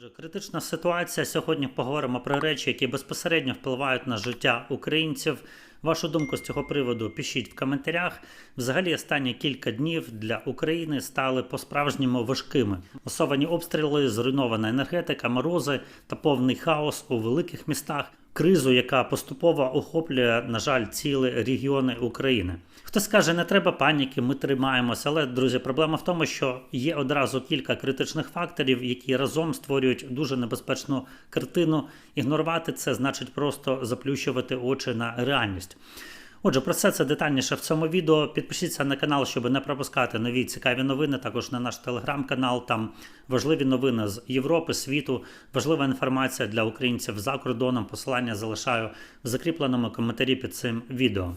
Отже, критична ситуація. Сьогодні поговоримо про речі, які безпосередньо впливають на життя українців. Вашу думку з цього приводу пишіть в коментарях. Взагалі, останні кілька днів для України стали по-справжньому важкими. Масовані обстріли, зруйнована енергетика, морози та повний хаос у великих містах. Кризу, яка поступово охоплює, на жаль, цілі регіони України. Хтось скаже, не треба паніки, ми тримаємося. Але, друзі, проблема в тому, що є одразу кілька критичних факторів, які разом створюють дуже небезпечну картину. Ігнорувати це значить просто заплющувати очі на реальність. Отже, про все це детальніше в цьому відео. Підпишіться на канал, щоб не пропускати нові цікаві новини. Також на наш телеграм-канал. Там важливі новини з Європи, світу, важлива інформація для українців за кордоном. Посилання залишаю в закріпленому коментарі під цим відео.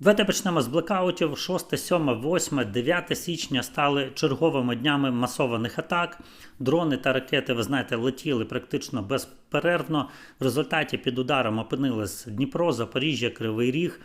Давайте почнемо з блекаутів. 6, 7, 8, 9 січня стали черговими днями масованих атак. Дрони та ракети, ви знаєте, летіли практично безперервно. В результаті під ударом опинились Дніпро, Запоріжжя, Кривий Ріг.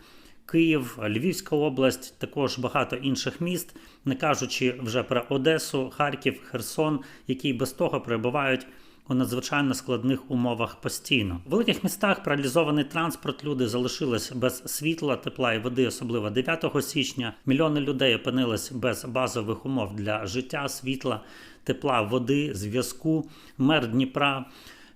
Київ, Львівська область, також багато інших міст, не кажучи вже про Одесу, Харків, Херсон, які без того перебувають у надзвичайно складних умовах постійно. У великих містах паралізований транспорт. Люди залишились без світла, тепла і води, особливо 9 січня. Мільйони людей опинились без базових умов для життя, світла, тепла, води, зв'язку. Мер Дніпра.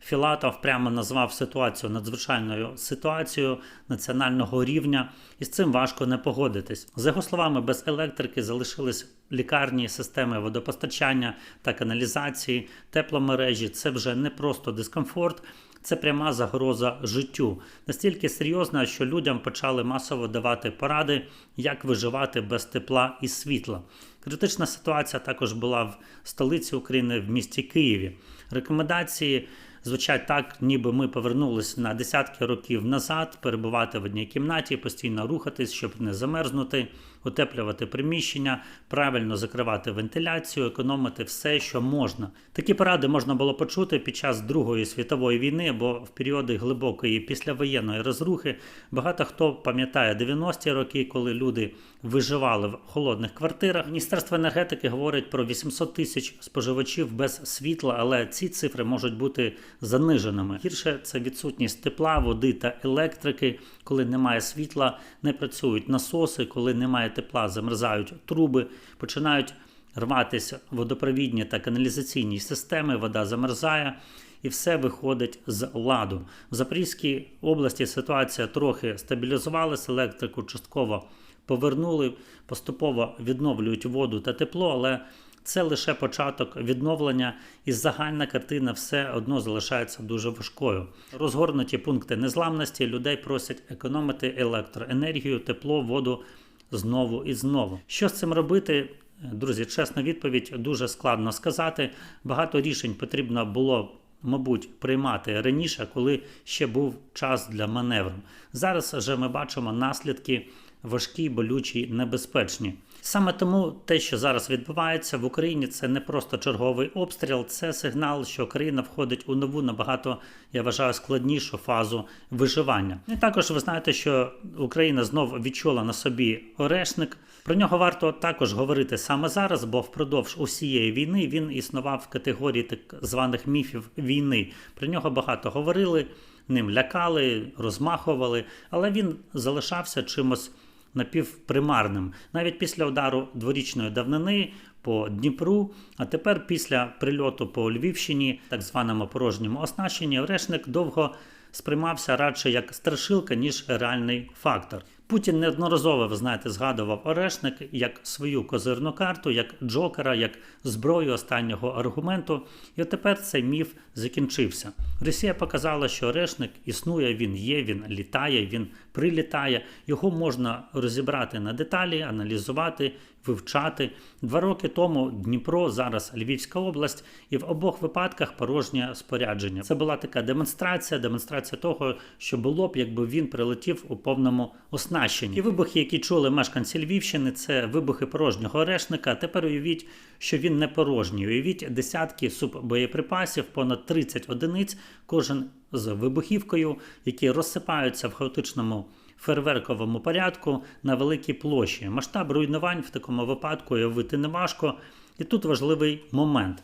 Філатов прямо назвав ситуацію надзвичайною ситуацією національного рівня, і з цим важко не погодитись. За його словами, без електрики залишились лікарні, системи водопостачання та каналізації, тепломережі. Це вже не просто дискомфорт. Це пряма загроза життю. Настільки серйозна, що людям почали масово давати поради, як виживати без тепла і світла. Критична ситуація також була в столиці України в місті Києві. Рекомендації звучать так, ніби ми повернулися на десятки років назад, перебувати в одній кімнаті, постійно рухатись, щоб не замерзнути, утеплювати приміщення, правильно закривати вентиляцію, економити все, що можна. Такі поради можна було почути під час Другої світової війни, бо в періоди глибокої післявоєнної розрухи багато хто пам'ятає 90-ті роки, коли люди виживали в холодних квартирах. Міністерство енергетики говорить про 800 тисяч споживачів без світла, але ці цифри можуть бути заниженими. Гірше це відсутність тепла, води та електрики. Коли немає світла, не працюють насоси, коли немає тепла, замерзають труби, починають рватися водопровідні та каналізаційні системи, вода замерзає. І все виходить з ладу. В Запорізькій області ситуація трохи стабілізувалася, електрику частково повернули, поступово відновлюють воду та тепло, але це лише початок відновлення, і загальна картина все одно залишається дуже важкою. Розгорнуті пункти незламності людей просять економити електроенергію, тепло, воду знову і знову. Що з цим робити? Друзі, чесна відповідь дуже складно сказати. Багато рішень потрібно було. Мабуть, приймати раніше, коли ще був час для маневру. Зараз вже ми бачимо наслідки важкі, болючі, небезпечні. Саме тому те, що зараз відбувається в Україні, це не просто черговий обстріл, це сигнал, що країна входить у нову набагато, я вважаю, складнішу фазу виживання. І також ви знаєте, що Україна знов відчула на собі орешник. Про нього варто також говорити саме зараз, бо впродовж усієї війни він існував в категорії так званих міфів війни. Про нього багато говорили, ним лякали, розмахували, але він залишався чимось напівпримарним. Навіть після удару дворічної давнини по Дніпру, а тепер після прильоту по Львівщині, так званому порожньому оснащенні, Решник довго сприймався радше як страшилка, ніж реальний фактор. Путін неодноразово, ви знаєте, згадував Орешник як свою козирну карту, як Джокера, як зброю останнього аргументу. І от тепер цей міф закінчився. Росія показала, що Орешник існує, він є, він літає, він прилітає. Його можна розібрати на деталі, аналізувати, вивчати. Два роки тому Дніпро, зараз Львівська область, і в обох випадках порожнє спорядження. Це була така демонстрація, демонстрація того, що було б, якби він прилетів у повному оснащенні. І вибухи, які чули мешканці Львівщини, це вибухи порожнього орешника. Тепер уявіть, що він не порожній. Уявіть десятки суббоєприпасів, понад 30 одиниць, кожен з вибухівкою, які розсипаються в хаотичному фейерверковому порядку на великій площі. Масштаб руйнувань в такому випадку уявити неважко. І тут важливий момент.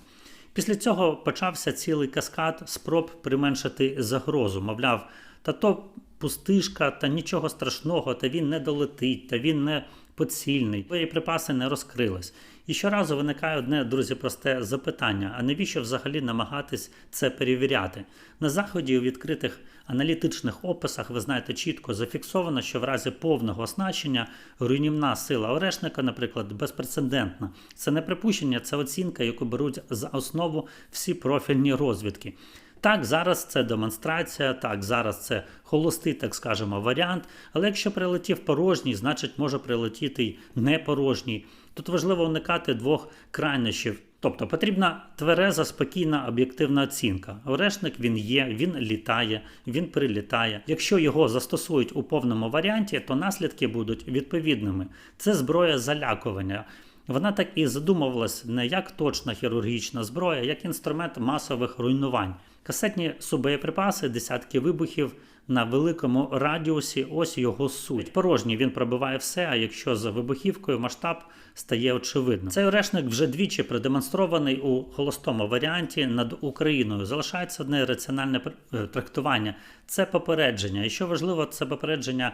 Після цього почався цілий каскад спроб применшити загрозу. Мовляв, та то пустишка, та нічого страшного, та він не долетить, та він не поцільний. Боєприпаси не розкрились. І щоразу виникає одне, друзі, просте запитання: а навіщо взагалі намагатись це перевіряти? На заході у відкритих аналітичних описах ви знаєте чітко зафіксовано, що в разі повного оснащення руйнівна сила Орешника, наприклад, безпрецедентна. Це не припущення, це оцінка, яку беруть за основу всі профільні розвідки. Так, зараз це демонстрація, так, зараз це холостий, так скажемо, варіант. Але якщо прилетів порожній, значить може прилетіти й не порожній. Тут важливо уникати двох крайнощів. Тобто потрібна твереза, спокійна, об'єктивна оцінка. Орешник він є, він літає, він прилітає. Якщо його застосують у повному варіанті, то наслідки будуть відповідними. Це зброя залякування. Вона так і задумувалась не як точна хірургічна зброя, як інструмент масових руйнувань. Касетні субоєприпаси, десятки вибухів на великому радіусі, ось його суть. Порожній він пробиває все, а якщо з вибухівкою масштаб стає очевидним. Цей орешник вже двічі продемонстрований у холостому варіанті над Україною. Залишається одне раціональне е, трактування це попередження. І що важливо, це попередження.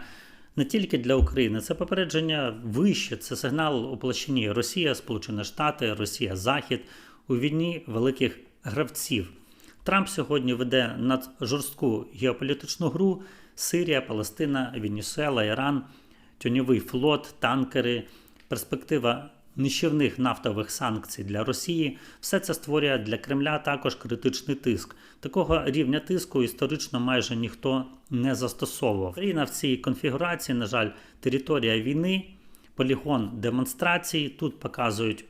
Не тільки для України, це попередження вище, це сигнал у площині Росія, Сполучені Штати, Росія, Захід у війні великих гравців. Трамп сьогодні веде над жорстку геополітичну гру: Сирія, Палестина, Венесуела, Іран, тюньовий флот, танкери, перспектива нищівних нафтових санкцій для Росії. Все це створює для Кремля також критичний тиск. Такого рівня тиску історично майже ніхто не застосовував. Країна в цій конфігурації, на жаль, територія війни, полігон демонстрацій. Тут показують,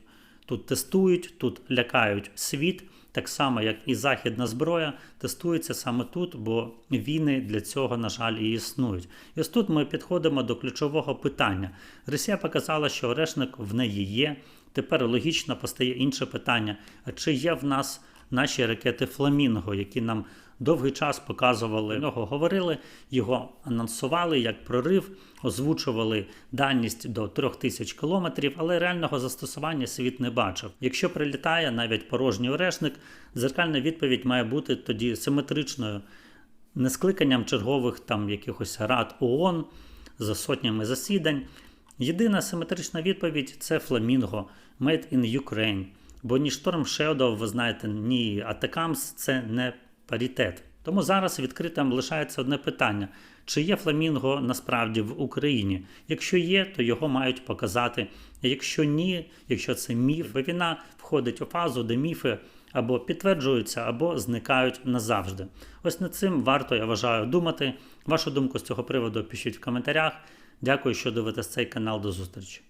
тут тестують, тут лякають світ так само, як і західна зброя, тестується саме тут, бо війни для цього, на жаль, і існують. І ось тут ми підходимо до ключового питання. Росія показала, що орешник в неї є. Тепер логічно постає інше питання: чи є в нас наші ракети Фламінго, які нам довгий час показували нього, говорили, його анонсували як прорив, озвучували дальність до 3000 кілометрів, але реального застосування світ не бачив. Якщо прилітає навіть порожній орешник, зеркальна відповідь має бути тоді симетричною, не скликанням чергових там якихось рад ООН за сотнями засідань. Єдина симетрична відповідь це Фламінго, Made in Ukraine. Бо ні Шторм Shadow, ви знаєте, ні Атакамс це не паритет. Тому зараз відкритим лишається одне питання: чи є фламінго насправді в Україні? Якщо є, то його мають показати. Якщо ні, якщо це міф, війна входить у фазу, де міфи або підтверджуються, або зникають назавжди. Ось над цим варто, я вважаю, думати. Вашу думку з цього приводу пишіть в коментарях. Дякую, що дивитесь цей канал. До зустрічі.